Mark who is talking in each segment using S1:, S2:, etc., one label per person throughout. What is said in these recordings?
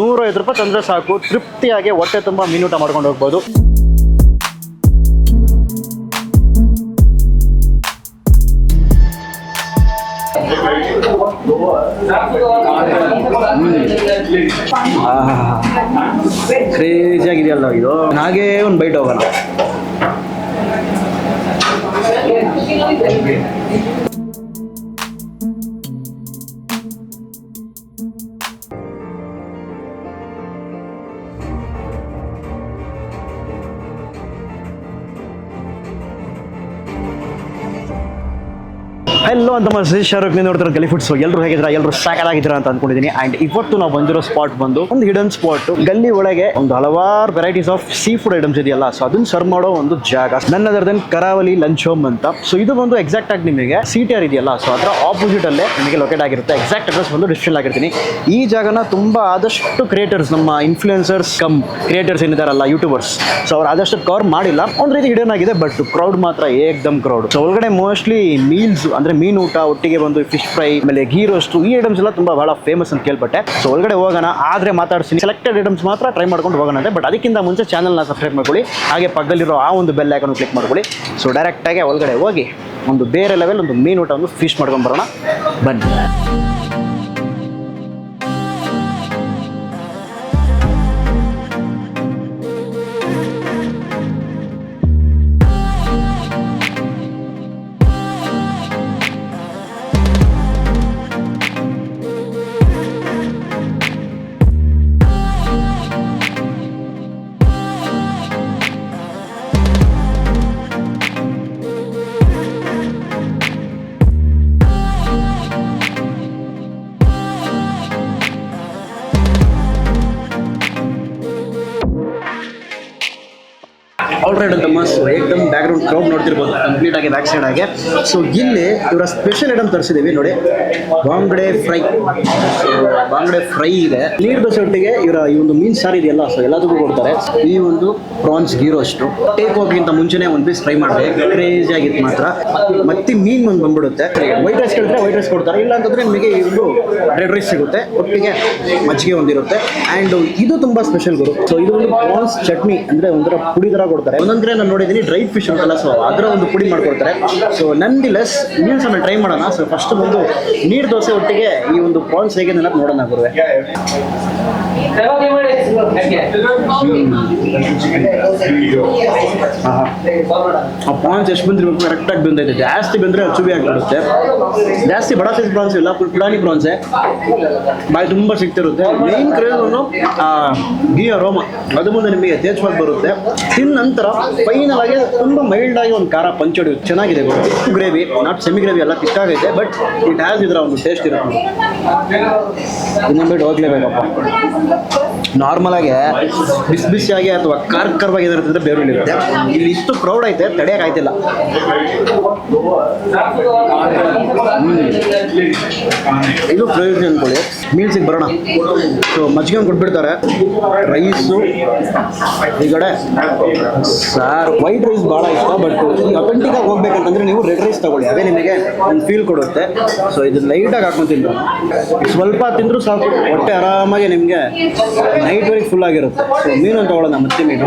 S1: ನೂರೈವತ್ತು ರೂಪಾಯಿ ತಂದರೆ ಸಾಕು. ತೃಪ್ತಿಯಾಗಿ ಹೊಟ್ಟೆ ತುಂಬ ಮೀನೂಟ ಮಾಡ್ಕೊಂಡು ಹೋಗ್ಬೋದು. ಕ್ರೇಜಿ ಆಗಿದೆಯಲ್ಲ ಇದು. ಹಾಗೇ ಒಂದು ಬೈಟ್ ಹೋಗೋಣ. ಹೆಲ್ಲೋ ಅಂತ ಮಸೀದ್ ಶಾರುಖ್ ನೀವು ನೋಡ್ತಾರೆ ಗಲ್ಲಿ ಫುಡ್ಸ್ ಎಲ್ಲರೂ ಹೇಗಿದ್ರ ಎಲ್ಲರೂ ಸಾಕಾಗಿದ್ದೀರಾ ಅಂತ ಅನ್ಕೊಂಡಿದ್ದೀನಿ ಅಂಡ್ ಇವತ್ತು ನಾವು ಬಂದಿರೋ ಸ್ಪಾಟ್ ಬಂದು ಒಂದು ಹಿಡನ್ ಸ್ಪಾಟ್ ಗಲ್ಲಿ ಒಳಗೆ ಒಂದು ಹಲವಾರು varieties of sea food items ಇದೆಯಲ್ಲ. ಸೊ ಅದನ್ನ ಸರ್ವ್ ಮಾಡೋ ಒಂದು ಜಾಗ. ನನ್ನ ಅದರ ದೆನ್ ಕರಾವಳಿ ಲಂಚ್ ಹೋಮ್ ಅಂತ. ಸೊ ಇದು ಬಂದು ಎಕ್ಸಾಕ್ಟ್ ಆಗಿ ನಿಮಗೆ ಸಿ ಟಿ ಆರ್ ಇದೆಯಲ್ಲ. ಸೊ ಅದರ ಆಪೋಸಿಟ್ ಅಲ್ಲೇ ನಿಮಗೆ ಲೊಕೇಟ್ ಆಗಿರುತ್ತೆ. ಎಕ್ಸಾಕ್ಟ್ ಅಡ್ರೆಸ್ ಬಂದು ಡಿಸ್ಟ್ರಿಲ್ ಆಗಿರ್ತೀನಿ ಈ ಜಾಗನ ತುಂಬಾ ಆದಷ್ಟು ಕ್ರಿಯೇಟರ್ಸ್ ನಮ್ಮ ಇನ್ಫ್ಲುಯೆನ್ಸರ್ಸ್ ಕಮ್ ಕ್ರಿಯೇಟರ್ಸ್ ಏನಿದಾರಲ್ಲ ಯೂಟ್ಯೂಬರ್ಸ್ ಸೊ ಅವ್ರು ಆದಷ್ಟು ಕವರ್ ಮಾಡಿಲ್ಲ. ಒಂದು ರೀತಿ ಹಿಡನ್ ಆಗಿದೆ ಬಟ್ ಕ್ರೌಡ್ ಮಾತ್ರ ಏಕ್ದಮ್ ಕ್ರೌಡ್ ಸೊ ಒಳಗಡೆ ಮೋಸ್ಟ್ಲಿ ಮೀಲ್ಸ್ ಅಂದ್ರೆ ಮೀನು ಊಟ, ಒಟ್ಟಿಗೆ ಬಂದು ಫಿಶ್ ಫ್ರೈ ಆಮೇಲೆ ಗೀ ರೋಸ್ಟು ಈ ಐಟಮ್ಸ್ ಎಲ್ಲ ತುಂಬಾ ಬಹಳ ಫೇಮಸ್ ಅಂತ ಕೇಳ್ಪಟ್ಟೆ. ಸೊ ಒಳಗಡೆ ಹೋಗೋಣ. ಆದ್ರೆ ಮಾತಾಡ್ತೀನಿ ಸೆಲೆಕ್ಟೆಡ್ ಐಟಮ್ಸ್ ಮಾತ್ರ ಟ್ರೈ ಮಾಡ್ಕೊಂಡು ಹೋಗೋಣ ಬಟ್ ಅದಕ್ಕಿಂತ ಮುಂಚೆ ಚಾನಲ್ನ ಸಬ್ಸ್ಕ್ರೈಬ್ ಮಾಡ್ಕೊಳ್ಳಿ. ಹಾಗೆ ಪಕ್ಕದಲ್ಲಿರೋ ಆ ಒಂದು ಬೆಲ್ ಐಕನ್ ಕ್ಲಿಕ್ ಮಾಡ್ಕೊಳ್ಳಿ. ಸೊ ಡೈರೆಕ್ಟಾಗಿ ಒಳಗಡೆ ಹೋಗಿ, ಒಂದು ಬೇರೆ ಲೆವೆಲ್ ಒಂದು ಮೀನು ಊಟ ಒಂದು ಫಿಶ್ ಮಾಡ್ಕೊಂಡು ಬರೋಣ. ಬನ್ನಿ. ಆಲ್ರೈಡ್ ಅಂತ ಮಸ್ತ್ ಏಕ್ದಮ್ ಬ್ಯಾಕ್ ಗ್ರೌಂಡ್ ಕ್ರೌಡ್ ನೋಡ್ತಿರ್ಬೋದು ಕಂಪ್ಲೀಟ್ ಆಗಿ ಬ್ಯಾಕ್ ಸೈಡ್ ಆಗಿ. ಸೊ ಇಲ್ಲಿ ಇವರ ಸ್ಪೆಷಲ್ ಐಟಮ್ ತರಿಸಿದ್ದೀವಿ ನೋಡಿ. ಬಾಂಗ್ಡೆ ಫ್ರೈ ಬಾಂಗ್ಡೆ ಫ್ರೈ ಇದೆ. ನೀರ್ ದೋಸೆ ಒಟ್ಟಿಗೆ ಇವರ ಈ ಒಂದು ಮೀನ್ ಸಾರಿ ಇದೆಯಲ್ಲ ಸೊ ಎಲ್ಲದಕ್ಕೂ ಕೊಡ್ತಾರೆ. ಈ ಒಂದು ಪ್ರಾನ್ಸ್ ಗೀರೋ ಅಷ್ಟು ಟೇಕ್ ಹೋಗಿಂತ ಮುಂಚೆನೆ ಒಂದು ಪೀಸ್ ಫ್ರೈ ಮಾಡಿದೆ ಕ್ರೇಜಿ ಆಗಿತ್ತು ಮಾತ್ರ. ಮತ್ತೆ ಮೀನ್ ಒಂದು ಬಂದ್ಬಿಡುತ್ತೆ. ವೈಟ್ ರೈಸ್ ಕೇಳಿದ್ರೆ ವೈಟ್ ರೈಸ್ ಕೊಡ್ತಾರೆ. ಇಲ್ಲ ಅಂತಂದ್ರೆ ನಿಮಗೆ ಒಂದು ರೆಡ್ ರೈಸ್ ಸಿಗುತ್ತೆ. ಒಟ್ಟಿಗೆ ಮಜ್ಜಿಗೆ ಒಂದಿರುತ್ತೆ. ಆ್ಯಂಡ್ ಇದು ತುಂಬಾ ಸ್ಪೆಷಲ್ ಗುರು. ಸೊ ಇದು ಒಂದು ಪ್ರಾನ್ಸ್ ಚಟ್ನಿ ಅಂದ್ರೆ ಒಂಥರ ಪುಡಿ ತರ ಕೊಡ್ತಾರೆ. ಒಂದೊಂದ್ ಕಡೆ ನಾನು ನೋಡಿದ್ದೀನಿ ಡ್ರೈ ಫಿಶ್ ಅಂತಲ್ಲ ಸೊ ಅದರ ಒಂದು ಪುಡಿ ಮಾಡ್ಕೊಡ್ತಾರೆ. ಸೊ ನಂದಿ ಲೆಸ್ ಮೀಲ್ಸ್ ಆಮೇಲೆ ಟ್ರೈ ಮಾಡೋಣ. ಸೊ ಫಸ್ಟ್ ಬಂದು ನೀರು ದೋಸೆ ಒಟ್ಟಿಗೆ ಈ ಒಂದು ಪ್ರಾನ್ಸ್ ಹೇಗೆ ನೋಡೋಣ ಗುರುವೆ. ಆ ಪ್ರಾನ್ಸ್ ಎಷ್ಟು ಬಂದಿರ್ಬೇಕು ಕರೆಕ್ಟಾಗಿ ಬಂದೈತೆ. ಜಾಸ್ತಿ ಬಂದರೆ ಅಚುಬಿ ಆಗಿಬಿಡುತ್ತೆ. ಜಾಸ್ತಿ ಬಡ ಸೈಜ್ ಪ್ರಾನ್ಸ್ ಇಲ್ಲ ಪುಡಾನಿ ಪ್ರಾನ್ಸ್ ಬಾಯಿ ತುಂಬ ಸಿಗ್ತಿರುತ್ತೆ ಮೇನ್ ಕ್ರೇಜನ್ನು ಗಿಯ ರೋಮ ಅದು ಮುಂದೆ ನಿಮಗೆ ಯಥೇಚ್ಛವಾಗಿ ಬರುತ್ತೆ. ತಿನ್ನ ನಂತರ ಫೈನಲ್ ಆಗಿ ತುಂಬ ಮೈಲ್ಡ್ ಆಗಿ ಒಂದು ಖಾರ ಪಂಚಡಿ ಚೆನ್ನಾಗಿದೆ ಗ್ರೇವಿ ನಾಟ್ ಸೆಮಿ ಗ್ರೇವಿ ಎಲ್ಲ ತಿಕ್ಕಾಗೈತೆ ಬಟ್ ಇಟ್ ಹ್ಯಾಸ್ ಇದರ ಒಂದು ಟೇಸ್ಟ್ ಇರುತ್ತೆ. ಇನ್ನೊಂದು ಬಿಟ್ಟು ಹೋಗ್ಲೇಬೇಕಪ್ಪ. ನಾರ್ಮಲ್ ಆಗಿ ಬಿಸಿ ಬಿಸಿಯಾಗಿ ಅಥವಾ ಕಾರ್ ಕರ್ವಾಗಿ ಇರುತ್ತೆ ಬೇರೆ ಇರುತ್ತೆ ಇಲ್ಲಿ ಇಷ್ಟು ಕ್ರೌಡ್ ಐತೆ ತಡೆಯಕ್ಕೆ ಆಯ್ತಿಲ್ಲ. ಇದು ಪ್ರಯೋಜನ ಅನ್ಕೊಳ್ಳಿ. ಮೀಲ್ಸಿಗೆ ಬರೋಣ. ಸೊ ಮಜ್ಜಿಗೆ ಕೊಟ್ಬಿಡ್ತಾರೆ. ರೈಸು ಈ ಕಡೆ. ಸಾರು. ವೈಟ್ ರೈಸ್ ಭಾಳ ಇಷ್ಟ ಬಟ್ ಅಥೆಂಟಿಕ್ ಆಗಿ ಹೋಗ್ಬೇಕಂತಂದ್ರೆ ನೀವು ರೆಡ್ ರೈಸ್ ತಗೊಳ್ಳಿ. ಅದೇ ನಿಮಗೆ ಒಂದು ಫೀಲ್ ಕೊಡುತ್ತೆ. ಸೊ ಇದು ಲೈಟಾಗಿ ತಿಂದು ಸ್ವಲ್ಪ ತಿಂದರೂ ಸಾಕು. ಹೊಟ್ಟೆ ಆರಾಮಾಗಿ ನಿಮಗೆ ನೈಟ್ವರೆಗೆ ಫುಲ್ ಆಗಿರುತ್ತೆ. ಸೊ ಮೀನು ತಗೊಳ್ಳೋಣ, ಮತ್ತೆ ಮೀನು.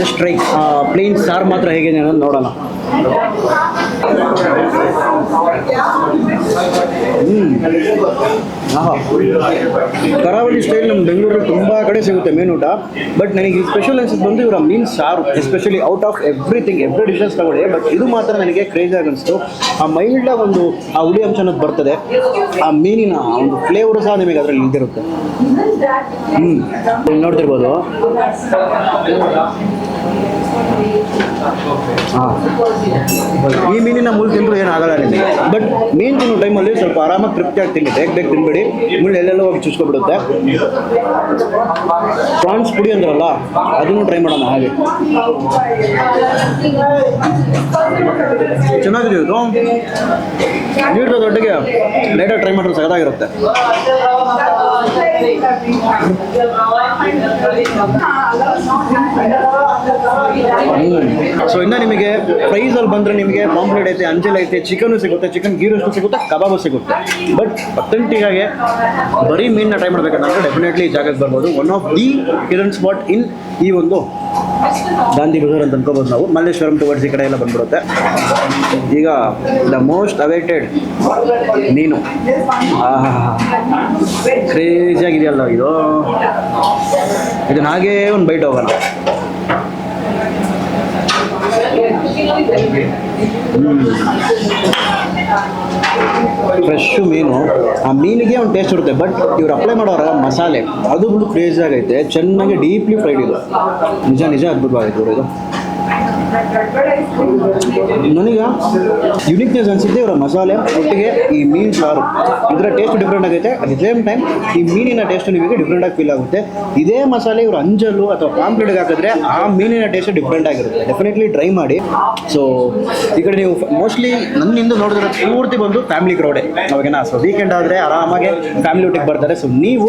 S1: ಜಸ್ಟ್ ಟ್ರೈ ಪ್ಲೇನ್ ಸಾರ್ ಮಾತ್ರ ಹೇಗೆ ಅನ್ನೋದು ನೋಡೋಣ. ಕರಾವಳಿ ಸ್ಟೈಲ್ ನಮ್ಮ ಬೆಂಗಳೂರಲ್ಲಿ ತುಂಬ ಕಡೆ ಸಿಗುತ್ತೆ ಮೀನೂಟ ಬಟ್ ನನಗೆ ಸ್ಪೆಷಲ್ ಅನ್ಸಿದ್ದು ಬಂದು ಇವರ ಮೀನ್ ಸಾರು especially out of everything every dishes ತಗೊಳ್ಳಿ ಬಟ್ ಇದು ಮಾತ್ರ ನನಗೆ ಕ್ರೇಜ್ ಅನಿಸ್ತು. ಆ ಮೈಲ್ಡಾಗಿ ಒಂದು, ಆ ಹುಳಿ ಅಂಶ ಅನ್ನೋದು ಬರ್ತದೆ. ಆ ಮೀನಿನ ಒಂದು ಫ್ಲೇವರ್ ಸಹ ನಿಮಗೆ ಅದರಲ್ಲಿ ಹ್ಞೂ ಇಲ್ಲಿ ನೋಡ್ತಿರ್ಬೋದು. ಈ ಮೀನಿನ ಮುಳ್ಳು ತಿಂದರೂ ಏನಾಗಲ್ಲ ನಿಮಗೆ. ಬಟ್ ಮೀನು ತಿನ್ನೋ ಟೈಮಲ್ಲಿ ಸ್ವಲ್ಪ ಆರಾಮಾಗಿ ತೃಪ್ತಿಯಾಗಿ ತಿನ್ನಿ. ಬೇಗ ಬೇಗ ತಿನ್ಬೇಡಿ. ಮುಳ್ಳು ಎಲ್ಲೆಲ್ಲೋ ಹೋಗಿ ಚುಚ್ಕೊಬಿಡುತ್ತೆ. ಪ್ರಾನ್ಸ್ ಪುಡಿ ಅಂದ್ರಲ್ಲ, ಅದನ್ನು ಟ್ರೈ ಮಾಡೋಣ ಹಾಗೆ. ಚೆನ್ನಾಗಿದೆ ಇದು. ನೀರು ದೊಡ್ಡಗೆ ಲೈಟಾಗಿ ಟ್ರೈ ಮಾಡಿದ್ರೆ ಸಗದಾಗಿರುತ್ತೆ ಸೊ ಇನ್ನು ನಿಮಗೆ ಪ್ರೈಸಲ್ಲಿ ಬಂದರೆ ನಿಮಗೆ ಪಾಂಪ್ಲೆಟ್ ಐತೆ, ಅಂಜಲ್ ಐತೆ ಚಿಕನು ಸಿಗುತ್ತೆ ಚಿಕನ್ ಗೀ ಸಿಗುತ್ತೆ, ಕಬಾಬು ಸಿಗುತ್ತೆ. ಬಟ್ ಆಗಿ ಬರೀ ಮೀನನ್ನ ಟ್ರೈ ಮಾಡಬೇಕಂದ್ರೆ ಡೆಫಿನೆಟ್ಲಿ ಜಾಗಕ್ಕೆ ಬರ್ಬೋದು. ಒನ್ ಆಫ್ ದಿ ಕಿರಣ್ ಸ್ಪಾಟ್ ಇನ್ ಈ ಒಂದು ಗಾಂಧಿ ಬಜಾರ್ ಅಂತ ಅನ್ಕೋಬೋದು ನಾವು. ಮಲ್ಲೇಶ್ವರಂ ಟುವರ್ಡ್ಸ್ ಈ ಕಡೆ ಎಲ್ಲ ಬಂದ್ಬಿಡುತ್ತೆ. ಈಗ ದ ಮೋಸ್ಟ್ ಅವೇಟೆಡ್ ನೀನು. ಕ್ರೇಜಿ ಆಗಿದೆಯಲ್ಲ ಇದು. ಇದನ್ನ ಹಾಗೇ ಒಂದು ಬೈಟ್ ಹೋಗಲ್ಲ ಫ್ರೆಶ್ಶು ಮೀನು. ಆ ಮೀನಿಗೆ ಒಂದು ಟೇಸ್ಟ್ ಇರುತ್ತೆ ಬಟ್ ಇವ್ರು ಅಪ್ಲೈ ಮಾಡೋರ ಮಸಾಲೆ, ಅದು ಕ್ರೇಜ್ ಆಗೈತೆ, ಚೆನ್ನಾಗಿ ಡೀಪ್ಲಿ ಫ್ರೈಡ್ ಇದು. ನಿಜ ನಿಜ ಅದ್ಭುತವಾಗಿತ್ತು ಇದು ನನಗ ಯುನಿಕ್ನೆಸ್ ಅನ್ಸುತ್ತೆ ಇವರ ಮಸಾಲೆ, ಒಟ್ಟಿಗೆ ಈ ಮೀನು ಸಾರು. ಇದರ ಟೇಸ್ಟ್ ಡಿಫ್ರೆಂಟ್ ಆಗುತ್ತೆ ಅಟ್ ಸೇಮ್ ಟೈಮ್ ಈ ಮೀನಿನ ಟೇಸ್ಟ್ ನಿಮಗೆ ಡಿಫ್ರೆಂಟ್ ಆಗಿ ಫೀಲ್ ಆಗುತ್ತೆ. ಇದೇ ಮಸಾಲೆ ಇವರು ಅಂಜಲು ಅಥವಾ ಪಾಂಪ್ಲೆಟ್ಗೆ ಹಾಕಿದ್ರೆ ಆ ಮೀನಿನ ಟೇಸ್ಟ್ ಡಿಫ್ರೆಂಟ್ ಆಗಿರುತ್ತೆ. ಡೆಫಿನೆಟ್ಲಿ ಟ್ರೈ ಮಾಡಿ. ಸೊ ಈ ಕಡೆ ನೀವು ಮೋಸ್ಟ್ಲಿ ನನ್ನಿಂದ ನೋಡಿದ್ರೆ ಪೂರ್ತಿ ಬಂದು ಫ್ಯಾಮಿಲಿ ಕ್ರೌಡೆ ಅವಾಗೇನಾ ಸೊ ವೀಕೆಂಡ್ ಆದರೆ ಆರಾಮಾಗಿ ಫ್ಯಾಮಿಲಿ ಊಟಕ್ಕೆ ಬರ್ತಾರೆ. ಸೊ ನೀವು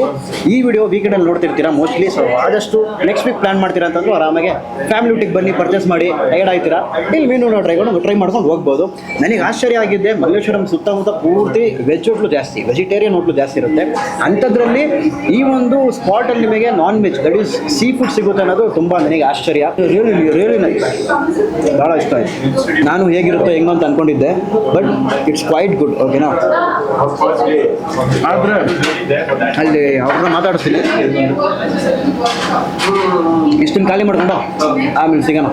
S1: ಈ ವಿಡಿಯೋ ವೀಕೆಂಡಲ್ಲಿ ನೋಡ್ತಿರ್ತೀರಾ ಮೋಸ್ಟ್ಲಿ ಸೊ ಆದಷ್ಟು ನೆಕ್ಸ್ಟ್ ವೀಕ್ ಪ್ಲಾನ್ ಮಾಡ್ತೀರಾ ಅಂತಂದ್ರೂ ಆರಾಮಾಗೆ ಫ್ಯಾಮಿಲಿ ಊಟಕ್ಕೆ ಬನ್ನಿ ಪರ್ಚೇಸ್ ಮಾಡಿ. ಟೈರ್ಡ್ ಆಯ್ತೀರಾ? ಇಲ್ಲಿ ಮೀನು ಟ್ರೈ ನಾವು ಟ್ರೈ ಮಾಡ್ಕೊಂಡು ಹೋಗ್ಬೋದು. ನನಗೆ ಆಶ್ಚರ್ಯ ಆಗಿದ್ದೆ ಮಲ್ಲೇಶ್ವರಂ ಸುತ್ತಮುತ್ತ ಪೂರ್ತಿ ವೆಜ್ ಹೋಟ್ಲು ಜಾಸ್ತಿ ವೆಜಿಟೇರಿಯನ್ ಹೋಟ್ಲು ಜಾಸ್ತಿ ಇರುತ್ತೆ. ಅಂಥದ್ರಲ್ಲಿ ಈ ಒಂದು ಸ್ಪಾಟಲ್ಲಿ ನಿಮಗೆ non veg that is seafood ಸಿಗುತ್ತೆ ಅನ್ನೋದು ತುಂಬ ನನಗೆ ಆಶ್ಚರ್ಯ. ರಿಯಲಿ ರಿಯಲಿ ನೈಸ್ ಬಹಳ ಇಷ್ಟ ಆಯ್ತು. ನಾನು ಹೇಗಿರುತ್ತೋ ಹೆಂಗೋ ಅಂತ ಅನ್ಕೊಂಡಿದ್ದೆ ಬಟ್ ಇಟ್ಸ್ ಕ್ವೈಟ್ ಗುಡ್ ಓಕೆನಾ ಆದರೆ ಅಲ್ಲಿ ಅವ್ರನ್ನ ಮಾತಾಡಿಸ್ತೀನಿ ಇಷ್ಟನ್ನು ಖಾಲಿ ಮಾಡ್ಕೊಂಡ ಆಮೇಲೆ ಸಿಗೋಣ.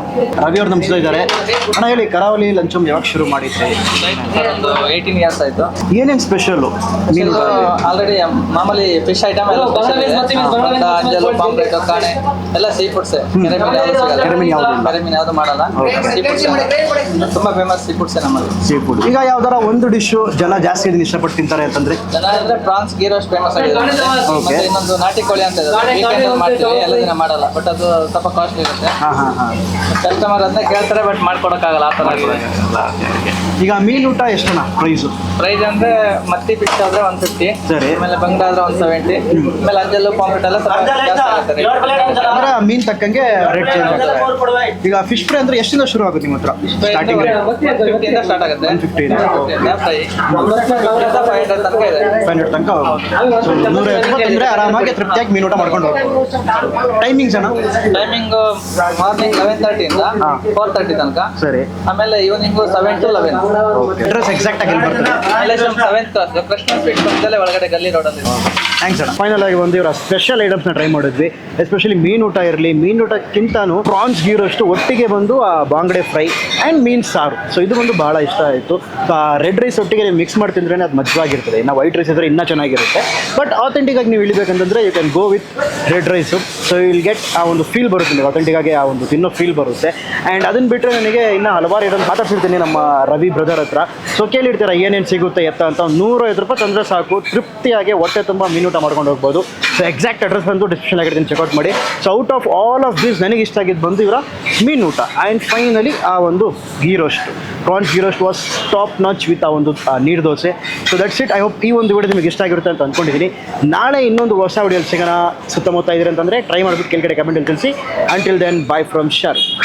S1: ರವಿಯವ್ರ ನಮ್ಸ್ತಾ ಇದ್ದಾರೆ ಅಣ್ಣ ಹೇಳಿ ಕರಾವಳಿ ಲಂಚಮ್ ಯಾವಾಗ ಶುರು ಮಾಡಿದ್ರಿ?
S2: ಒಂದು ಏಯ್ಟೀನ್ ಇಯರ್ಸ್ ಆಯ್ತು.
S1: ಏನೇನು ಸ್ಪೆಷಲ್ ಮೀನು
S2: ಆಲ್ರೆಡಿ ಮಾಮೂಲಿ ಫಿಶ್ ಐಟಮ್ ಎಲ್ಲ ಅಂಜಲು ಪಾಂಪ್ಲೆಟ್ ಕಾಣೆ ಎಲ್ಲ ಸೀ ಫುಡ್ಸ್ ಕೆರೆ ಮೀನು ಯಾವ್ದು ಸಿಗಲ್ಲ.
S1: ಕೆರೆ ಮೀನು ಯಾವ್ದು
S2: ಮಾಡಲ್ಲ. ಸೀ ಫುಡ್ಸ್ ತುಂಬಾ ಫೇಮಸ್ ಸೀ ಫುಡ್ಸ್ ನಮ್ಮಲ್ಲಿ.
S1: ಸೀ ಫುಡ್ ಈಗ ಯಾವ್ದಾರ ಒಂದು ಡಿಶ್ ಜನ ಜಾಸ್ತಿ ಇದನ್ನ ಇಷ್ಟಪಟ್ಟು ತಿಂತಾರೆ ಅಂತಂದ್ರೆ?
S2: ಜನ ಅಂದ್ರೆ ಪ್ರಾನ್ಸ್ ಗೀ ರೋಸ್ಟ್ ಫೇಮಸ್ ಆಗಿದೆ. ಮತ್ತೆ ಇನ್ನೊಂದು ನಾಟಿ ಕೋಳಿ ಅಂತ ಇದೆ. ವೀಕೆಂಡ್ ಮಾಡ್ತೀವಿ ಎಲ್ಲ ದಿನ ಮಾಡಲ್ಲ. ಬಟ್ ಅದು ಸ್ವಲ್ಪ ಕಾಸ್ಟ್ಲಿ ಇರುತ್ತೆ.
S1: ಹಾಂ ಹಾಂ ಹಾಂ.
S2: ಕಸ್ಟಮರ್ ಅದನ್ನ ಕೇಳ್ತಾರೆ ಬಟ್ ಮಾಡ್ಕೊಡಕ್ಕಾಗಲ್ಲ ಆ ಆಗಿದೆ.
S1: ಈಗ ಮೀನು ಊಟ ಎಷ್ಟಣ್ಣ ಪ್ರೈಸು
S2: ಪ್ರೈಸ್ ಅಂದ್ರೆ ಮತ್ತಿ ಫಿಶ್ ಆದ್ರೆ ಒನ್ ಫಿಫ್ಟಿ
S1: ಸರಿ.
S2: ಆಮೇಲೆ ಬಂಗ್ಡ ಆದ್ರೆ ಒನ್ ಸೆವೆಂಟಿ ಆಮೇಲೆ ಅಂಜಲ್ಲು ಪಾಂಪ್ಲೆಟ್ ಎಲ್ಲ ಸ್ವಲ್ಪ ಜಾಸ್ತಿ ಆಗುತ್ತೆ. rate.
S1: ಅಂದ್ರೆ ಮೀನ್ ತಕ್ಕಂಗೆ ರೇಟ್ ಚೇಂಜ್ ಆಗ್ತದೆ ಈಗ ಫಿಶ್ ಫ್ರೈ ಅಂದ್ರೆ ಎಷ್ಟಿಂದ ಶುರು ಆಗುತ್ತೆ ನಿಮ್ಮ ಹತ್ರ? ಸ್ಟಾರ್ಟಿಂಗ್
S2: ಫಿಫ್ಟಿಯಿಂದ ಸ್ಟಾರ್ಟ್ ಆಗುತ್ತೆ.
S1: 150 ಇಂದ.
S2: ಫ್ರೈ ಫೈವ್ ಹಂಡ್ರೆಡ್ ತನಕ ಇದೆ.
S1: ಫೈವ್ ಹಂಡ್ರೆಡ್ ತನಕ ಸೊ ನೂರ ಎಪ್ಪತ್ತು ಅಂದ್ರೆ ಆರಾಮಾಗಿ ತೃಪ್ತಿಯಾಗಿ ಮೀನು ಊಟ ಮಾಡ್ಕೊಂಡು ಹೋಗ್ಬೋದು. ಟೈಮಿಂಗ್ಸ್ ಅಣ್ಣ?
S2: ಟೈಮಿಂಗ್ ಮಾರ್ನಿಂಗ್ ಲೆವೆನ್ ತರ್ಟಿ
S1: ಇಂದ
S2: ಫೋರ್ ತರ್ಟಿ ತನಕ.
S1: ಸರಿ.
S2: ಆಮೇಲೆ evening seven to eleven
S1: address exact ಆಗಿ ಎಲ್ಲಿ ಬರ್ತದೆ
S2: Malleshwaram seventh cross Krishna sweet ಬಂದಲೇ ಒಳಗಡೆ ಗಲ್ಲಿ ರೋಡಲ್ಲಿ
S1: ಥ್ಯಾಂಕ್ಸ್ ಅಣ್ಣ. ಫೈನಲ್ ಆಗಿ ಒಂದು ಇವರ ಸ್ಪೆಷಲ್ ಐಟಮ್ಸ್ನ ಟ್ರೈ ಮಾಡಿದ್ವಿ. ಎಸ್ಪೆಷಲಿ ಮೀನು ಊಟ ಇರಲಿ ಮೀನು ಊಟಕ್ಕಿಂತನೂ ಪ್ರಾನ್ಸ್ ಗೀರೋಷ್ಟು ಒಟ್ಟಿಗೆ ಬಂದು ಆ ಬಾಂಗಡೆ ಫ್ರೈ ಆ್ಯಂಡ್ ಮೀನ್ ಸಾರು. ಸೊ ಇದು ಒಂದು ಭಾಳ ಇಷ್ಟ ಆಯಿತು. ರೆಡ್ ರೈಸ್ ಒಟ್ಟಿಗೆ ನೀವು ಮಿಕ್ಸ್ ಮಾಡಿ ತಿಂದ್ರೆ ಅದು ಮಜವಾಗಿರ್ತದೆ. ಇನ್ನು ವೈಟ್ ರೈಸ್ ಇದ್ರೆ ಇನ್ನೂ ಚೆನ್ನಾಗಿರುತ್ತೆ. ಬಟ್ ಆಥೆಂಟಿಕ್ ಆಗಿ ನೀವು ಇಳಿಬೇಕಂತಂದ್ರೆ you can go with red rice so will get ಆ ಒಂದು ಫೀಲ್ ಬರುತ್ತೆ ನಿಮಗೆ. ಆಥೆಂಟಿಕ್ ಆಗಿ ಆ ಒಂದು ತಿನ್ನೋ ಫೀಲ್ ಬರುತ್ತೆ. ಆ್ಯಂಡ್ ಅದನ್ನು ಬಿಟ್ಟರೆ ನನಗೆ ಇನ್ನೂ ಹಲವಾರು ಇದನ್ನು ಮಾತಾಡ್ತಿರ್ತೀನಿ ನಮ್ಮ ರವಿ ಬ್ರದರ್ ಹತ್ರ. ಸೊ ಕೇಳಿರ್ತೀರ, ಏನೇನು ಸಿಗುತ್ತೆ ಎತ್ತ ಅಂತ? ನೂರೈವತ್ತು ರೂಪಾಯಿ ತಂದರೆ ಸಾಕು. ತೃಪ್ತಿಯಾಗಿ ಹೊಟ್ಟೆ ತುಂಬ ಮೀನೂಟ ಮಾಡ್ಕೊಂಡು ಹೋಗ್ಬೋದು. ಸೊ ಎಕ್ಸಾಕ್ಟ್ ಅಡ್ರೆಸ್ ಬಂದು ಡಿಸ್ಕ್ರಿಪ್ಷನ್ ಆಗಿರ್ತೀನಿ ಚೆಕ್ಔಟ್ ಮಾಡಿ. So out of all of this ನನಗೆ ಇಷ್ಟ ಆಗಿದ್ದು ಬಂದು ಇವರ ಮೀನು ಊಟ ಆ್ಯಂಡ್ ಫೈನಲಿ ಆ ಒಂದು ghee roast prawns ghee was top notch with ಆ ಒಂದು ನೀರು dosa. So that's it I hope ಈ ಒಂದು ವಿಡಿಯೋ ನಿಮಗೆ ಇಷ್ಟ ಆಗಿರುತ್ತೆ ಅಂತ ಅಂದ್ಕೊಂಡಿದ್ದೀನಿ ನಾಳೆ ಇನ್ನೊಂದು ಹೊಸ ವಿಡಿಯೋಲಿ ಸಿಗೋಣ. ಸುತ್ತಮುತ್ತ ಇದ್ರೆ ಅಂತಂದರೆ ಟ್ರೈ ಮಾಡ್ಬಿಟ್ಟು ಕೆಳಗಡೆ ಕಮೆಂಟಲ್ಲಿ ತಿಳಿಸಿ. Until then bye from ಶರ್